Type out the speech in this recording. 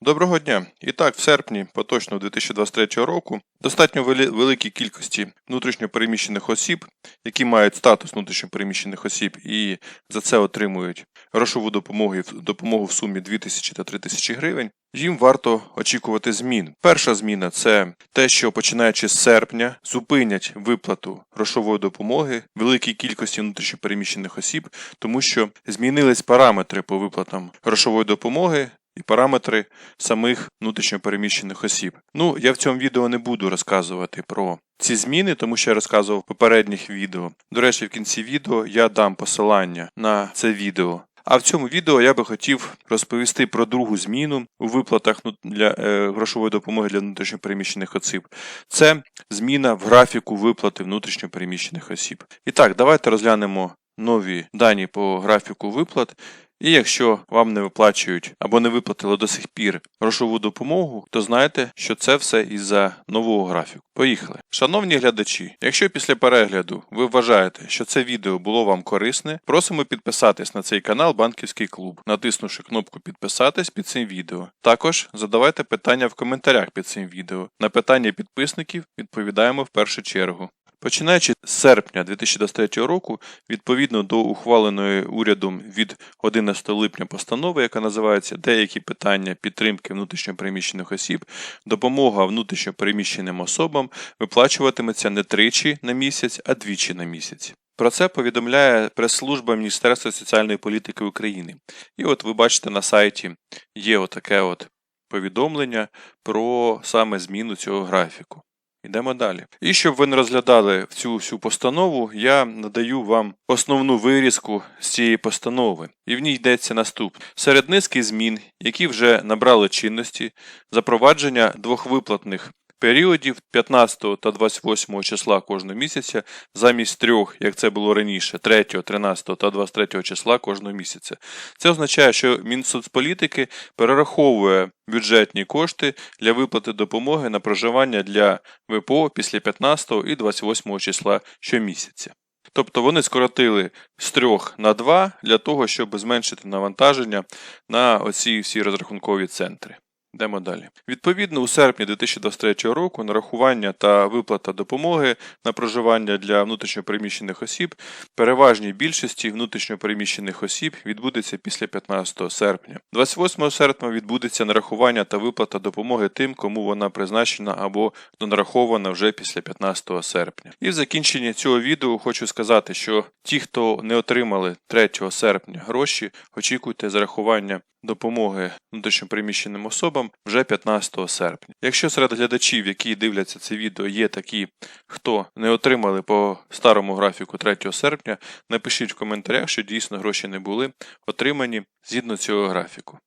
Доброго дня! І так, в серпні поточного 2023 року достатньо великій кількості внутрішньопереміщених осіб, які мають статус внутрішньопереміщених осіб і за це отримують грошову допомогу, допомогу в сумі 2000 та 3000 гривень, їм варто очікувати змін. Перша зміна це те, що починаючи з серпня зупинять виплату грошової допомоги великій кількості внутрішньопереміщених осіб, тому що змінились параметри по виплатам грошової допомоги і параметри самих внутрішньопереміщених осіб. Ну, я в цьому відео не буду розказувати про ці зміни, тому що я розказував в попередніх відео. До речі, в кінці відео я дам посилання на це відео. А в цьому відео я би хотів розповісти про другу зміну у виплатах для е, грошової допомоги для внутрішньопереміщених осіб. Це зміна в графіку виплати внутрішньопереміщених осіб. І так, давайте розглянемо нові дані по графіку виплат. І якщо вам не виплачують або не виплатили до сих пір грошову допомогу, то знайте, що це все із-за нового графіку. Поїхали. Шановні глядачі, якщо після перегляду ви вважаєте, що це відео було вам корисне, просимо підписатись на цей канал Банківський клуб, натиснувши кнопку підписатись під цим відео. Також задавайте питання в коментарях під цим відео. На питання підписників відповідаємо в першу чергу. Починаючи з серпня 2023 року, відповідно до ухваленої урядом від 11 липня постанови, яка називається Деякі питання підтримки внутрішньопереміщених осіб, допомога внутрішньопереміщеним особам виплачуватиметься не тричі на місяць, а двічі на місяць. Про це повідомляє прес-служба Міністерства соціальної політики України. І от ви бачите на сайті є отаке от повідомлення про саме зміну цього графіку. Йдемо далі. І щоб ви не розглядали цю всю постанову, я надаю вам основну вирізку з цієї постанови, і в ній йдеться наступне. Серед низки змін, які вже набрали чинності, запровадження двохвиплатних періодів 15 та 28 числа кожного місяця замість трьох, як це було раніше, 3, 13 та 23 числа кожного місяця. Це означає, що Мінсоцполітики перераховує бюджетні кошти для виплати допомоги на проживання для ВПО після 15 і 28 числа щомісяця. Тобто вони скоротили з 3 на 2 для того, щоб зменшити навантаження на оці всі розрахункові центри. Йдемо далі. Відповідно, у серпні 2023 року нарахування та виплата допомоги на проживання для внутрішньопереміщених осіб переважній більшості внутрішньопереміщених осіб відбудеться після 15 серпня. 28 серпня відбудеться нарахування та виплата допомоги тим, кому вона призначена або донарахована вже після 15 серпня. І в закінченні цього відео хочу сказати, що ті, хто не отримали 3 серпня гроші, очікуйте зарахування допомоги внутрішньопереміщеним особам вже 15 серпня. Якщо серед глядачів, які дивляться це відео, є такі, хто не отримали по старому графіку 3 серпня, напишіть в коментарях, що дійсно гроші не були отримані згідно цього графіку.